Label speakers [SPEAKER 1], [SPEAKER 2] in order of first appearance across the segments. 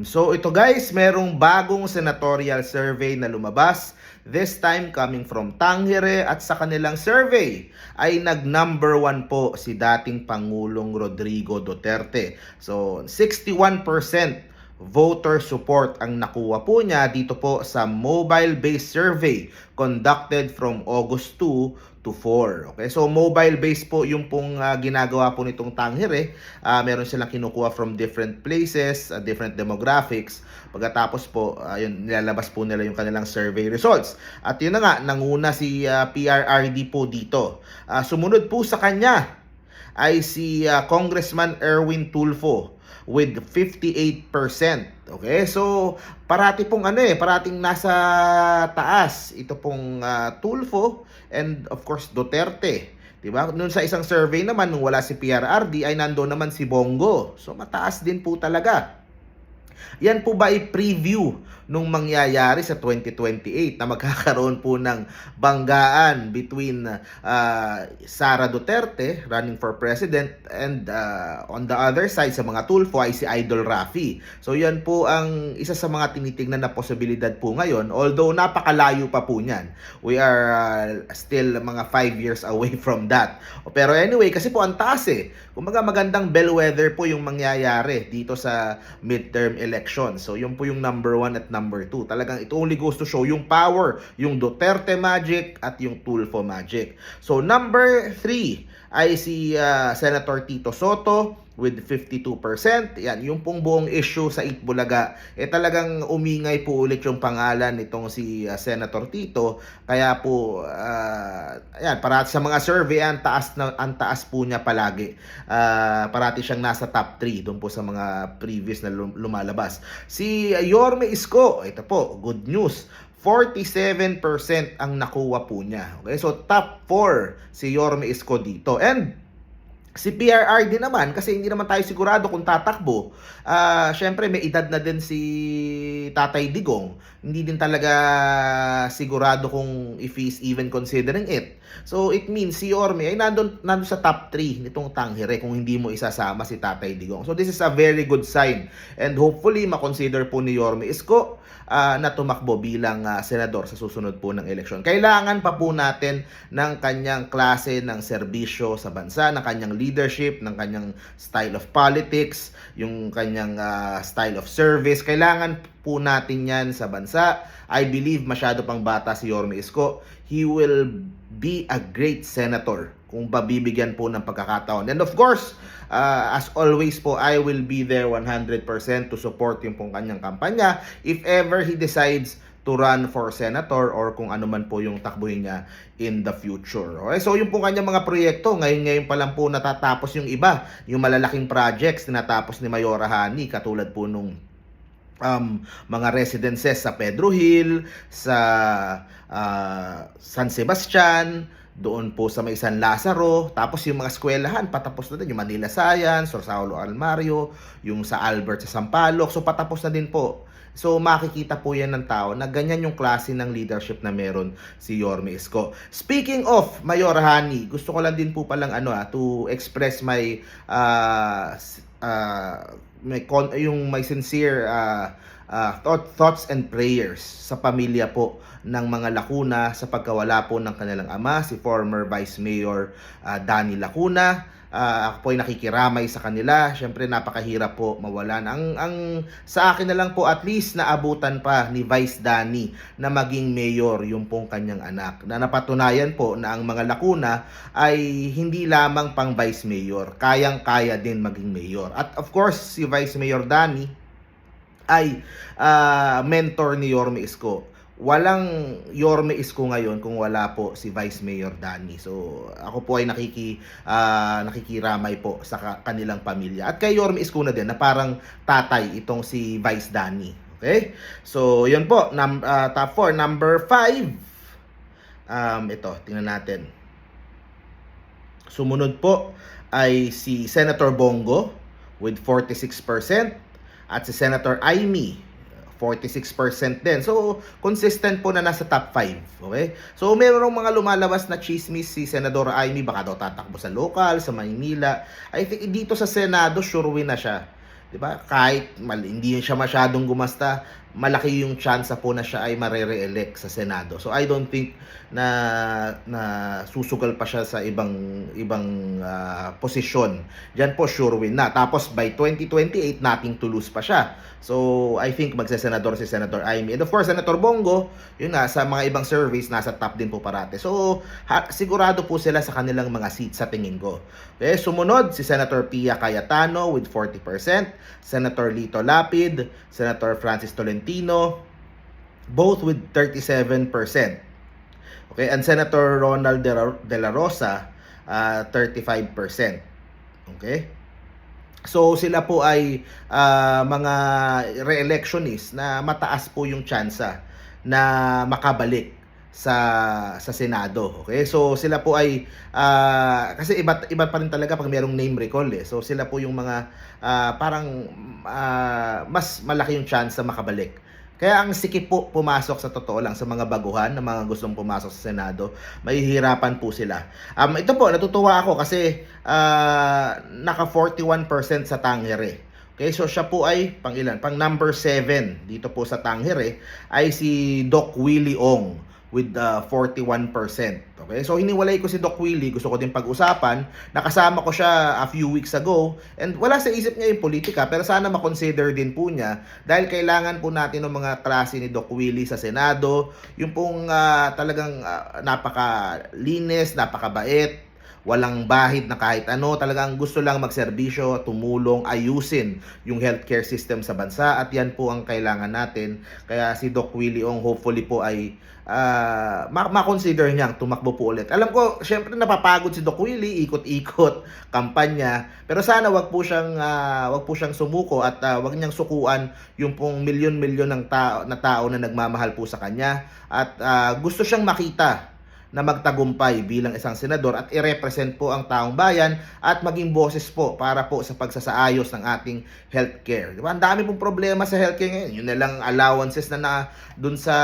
[SPEAKER 1] So ito guys, merong bagong senatorial survey na lumabas. This time coming from Tangere at sa kanilang survey ay nag number one po si dating Pangulong Rodrigo Duterte. So 61% voter support ang nakuha po niya dito po sa mobile-based survey conducted from August 2 to 4. Okay, so mobile-based po yung pong ah, ginagawa po nitong Tangere. Ah, meron silang kinukuha from different places, ah, different demographics. Pagkatapos po, ayun, nilalabas po nila yung kanilang survey results. At yun na nga, nanguna si ah, PRRD po dito. Ah, sumunod po sa kanya ay si ah, Congressman Erwin Tulfo with 58%. Okay? So, parati pong ano eh, parating nasa taas ito pong ah, Tulfo and of course Duterte. 'Di ba? Noon sa isang survey naman nung wala si PRRD ay nandoon naman si Bongo. So mataas din po talaga. Yan po ba ay preview nung mangyayari sa 2028 na magkakaroon po ng banggaan between uh, Sara Duterte running for president and uh, on the other side sa mga tulfo ay si Idol Rafi. So yan po ang isa sa mga tinitingnan na posibilidad po ngayon although napakalayo pa po niyan. We are uh, still mga 5 years away from that. Pero anyway, kasi po ang taas eh. Kumbaga magandang bellwether po yung mangyayari dito sa midterm election. So yun po yung number 1 at number 2. Talagang it only goes to show yung power, yung Duterte magic at yung Tulfo magic. So number 3 ay si uh, Senator Tito Soto with 52%. Yan, yung pong buong issue sa Itbulaga, eh talagang umingay po ulit yung pangalan nitong si uh, Senator Tito. Kaya po, uh, ayan, para sa mga survey, ang taas, na, ang taas po niya palagi. Uh, parati siyang nasa top 3 doon po sa mga previous na lum- lumalabas. Si Yorme Isko, ito po, good news. 47% ang nakuha po niya. Okay, so top 4 si Yorme Isko dito. And Si PRRD naman, kasi hindi naman tayo sigurado kung tatakbo. Ah, syempre may edad na din si Tatay Digong. Hindi din talaga sigurado kung if he's even considering it. So it means si Orme ay nandun, nandun sa top 3 nitong Tangere kung hindi mo isasama si Tatay Digong. So this is a very good sign. And hopefully makonsider po ni Yorme Isko ah, na tumakbo bilang ah, senador sa susunod po ng eleksyon. Kailangan pa po natin ng kanyang klase ng serbisyo sa bansa, ng kanyang leadership, ng kanyang style of politics, yung kanyang ah, style of service. Kailangan po natin yan sa bansa. I believe masyado pang bata si Yorme Isko. He will be a great senator kung babibigyan po ng pagkakataon. And of course, uh, as always po, I will be there 100% to support yung pong kanyang kampanya. If ever he decides to run for senator or kung ano man po yung takbuhin niya in the future. Okay, so yung po kanyang mga proyekto, ngayon-ngayon pa lang po natatapos yung iba, yung malalaking projects na natapos ni Mayora Hani, katulad po nung um, mga residences sa Pedro Hill, sa ah, San Sebastian, doon po sa may San Lazaro, tapos yung mga eskwelahan, patapos na din yung Manila Science, or Saulo Almario, yung sa Albert sa Sampaloc, so patapos na din po. So makikita po yan ng tao na ganyan yung klase ng leadership na meron si Yorme Isko. Speaking of Mayor Hani, gusto ko lang din po palang ano ah, to express my uh, uh, may con- yung my sincere uh, uh, thought, thoughts and prayers sa pamilya po ng mga Lacuna sa pagkawala po ng kanilang ama, si former Vice Mayor uh, Danny Lacuna. Uh, ako po ay nakikiramay sa kanila. Siyempre napakahirap po mawalan. Ang, ang sa akin na lang po at least naabutan pa ni Vice Danny na maging mayor yung pong kanyang anak. Na napatunayan po na ang mga Lacuna ay hindi lamang pang Vice Mayor. Kayang-kaya din maging mayor. At of course, si Vice Mayor Danny ay ah, mentor ni Yorme Isko. Walang Yorme Isko ngayon kung wala po si Vice Mayor Danny. So ako po ay nakiki ah, nakikiramay po sa ka- kanilang pamilya. At kay Yorme Isko na din na parang tatay itong si Vice Danny. Okay? So yun po, num- ah, top 4, number 5. Um ito, tingnan natin. Sumunod po ay si Senator Bongo with 46% at si Senator Amy 46% din. So, consistent po na nasa top 5. Okay? So, mayroong mga lumalabas na chismis si Senador Amy, baka daw tatakbo sa local, sa Maynila. I think dito sa Senado, sure win na siya. 'di ba? Kahit mal, hindi siya masyadong gumasta, malaki yung chance po na siya ay mare-re-elect sa Senado. So I don't think na na susugal pa siya sa ibang ibang ah, posisyon. Diyan po sure win na. Tapos by 2028 nothing to lose pa siya. So I think magsesenador si Senator Amy. And of course Senator Bongo, yun nga sa mga ibang surveys nasa top din po parate. So ha, sigurado po sila sa kanilang mga seats sa tingin ko. Okay, sumunod si Senator Pia Cayetano with 40%, Senator Lito Lapid, Senator Francis Tolentino, both with 37%. Okay, and Senator Ronald De La- Rosa, uh, 35%. Okay? So sila po ay ah, mga re-electionist na mataas po yung tsansa na makabalik sa sa Senado. Okay? So sila po ay ah, kasi iba iba pa rin talaga pag mayroong name recall eh. So sila po yung mga ah, parang ah, mas malaki yung chance na makabalik. Kaya ang sikip po pumasok sa totoo lang sa mga baguhan na mga gustong pumasok sa Senado, mahihirapan po sila. Um, ito po, natutuwa ako kasi ah, naka 41% sa Tangere. Okay, so siya po ay pang ilan? Pang number 7 dito po sa Tangere ay si Doc Willie Ong with uh, 41%. Okay? So hiniwalay ko si Doc Willie, gusto ko din pag-usapan. Nakasama ko siya a few weeks ago and wala sa isip niya yung politika pero sana ma-consider din po niya dahil kailangan po natin ng mga klase ni Doc Willie sa Senado, yung pong ah, talagang ah, napaka-linis, napakabait, walang bahid na kahit ano, talagang gusto lang magserbisyo, tumulong, ayusin yung healthcare system sa bansa. At yan po ang kailangan natin. Kaya si Doc Willie Ong hopefully po ay ah, ma- ma-consider niyang tumakbo po ulit. Alam ko, syempre napapagod si Doc Willie, ikot-ikot, kampanya, pero sana wag po siyang ah, wag po siyang sumuko at ah, wag niyang sukuan yung pong milyon-milyon ng tao na tao na nagmamahal po sa kanya. At ah, gusto siyang makita na magtagumpay bilang isang senador at i-represent po ang taong bayan at maging boses po para po sa pagsasaayos ng ating healthcare. Di ba? Ang dami pong problema sa healthcare ngayon. Yun na lang allowances na na dun sa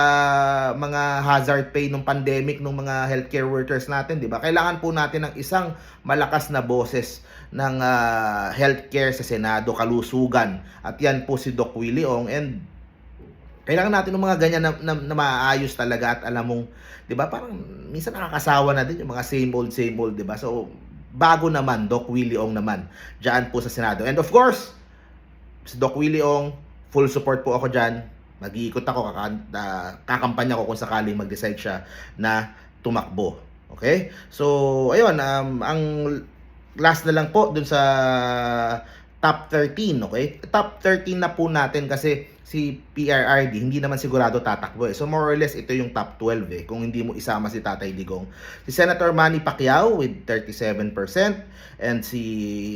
[SPEAKER 1] mga hazard pay ng pandemic ng mga healthcare workers natin, di ba? Kailangan po natin ng isang malakas na boses ng ah, healthcare sa Senado, kalusugan. At yan po si Doc Willie Ong and kailangan natin ng mga ganyan na, na, na maayos talaga at alam mong, 'di ba? Parang minsan nakakasawa na din yung mga same old same old, 'di ba? So bago naman Doc Willie Ong naman diyan po sa Senado. And of course, si Doc Willie Ong, full support po ako diyan. Mag-iikot ako, kaka, ah, kakampanya ko kung sakaling mag-decide siya na tumakbo. Okay? So, ayun, um, ang last na lang po dun sa top 13, okay? Top 13 na po natin kasi si PRRD hindi naman sigurado tatakbo eh. So more or less ito yung top 12 eh kung hindi mo isama si Tatay Digong. Si Senator Manny Pacquiao with 37% and si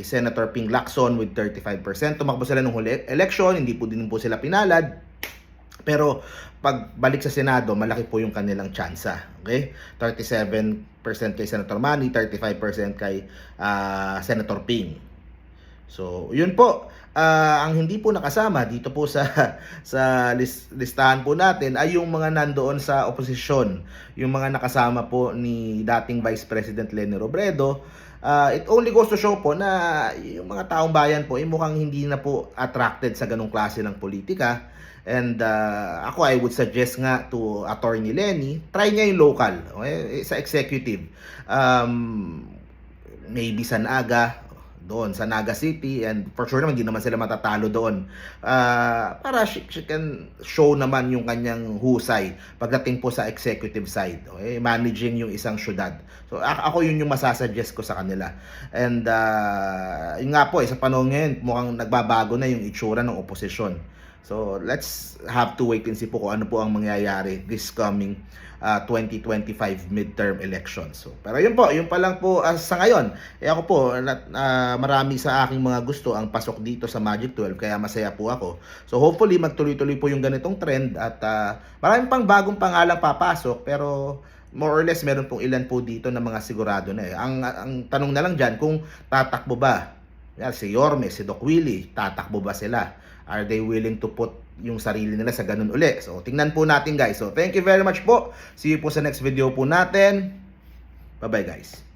[SPEAKER 1] Senator Ping Lacson with 35%. Tumakbo sila nung huli election, hindi po din po sila pinalad. Pero pagbalik sa Senado, malaki po yung kanilang tsansa. Okay? 37% kay Senator Manny, 35% kay ah, Senator Ping. So, yun po. Ah, ang hindi po nakasama dito po sa sa lis- listahan po natin ay yung mga nandoon sa oposisyon. Yung mga nakasama po ni dating Vice President Leni Robredo. Ah, it only goes to show po na yung mga taong bayan po ay mukhang hindi na po attracted sa ganong klase ng politika. And ah, ako I would suggest nga to Attorney Lenny, try niya yung local, okay? sa executive. Um, maybe sa Naga, doon sa Naga City and for sure naman hindi naman sila matatalo doon. Ah, para she, she can show naman yung kanyang husay pagdating po sa executive side okay? Managing yung isang syudad. So ako yun yung masasuggest ko sa kanila. And ah, yun nga po eh, sa panahon ngayon mukhang nagbabago na yung itsura ng oposisyon so let's have to wait and see po kung ano po ang mangyayari this coming ah, 2025 midterm elections. So, pero yun po, yun pa lang po ah, sa ngayon. Eh ako po, ah, marami sa aking mga gusto ang pasok dito sa Magic 12 kaya masaya po ako. So hopefully magtuloy-tuloy po yung ganitong trend at ah, maraming pang bagong pangalang papasok pero more or less meron pong ilan po dito na mga sigurado na eh. Ang, ang tanong na lang dyan kung tatakbo ba yan, si Yorme, si Doc Willie, tatakbo ba sila? Are they willing to put yung sarili nila sa ganun uli? So, tingnan po natin guys. So, thank you very much po. See you po sa next video po natin. Bye-bye guys.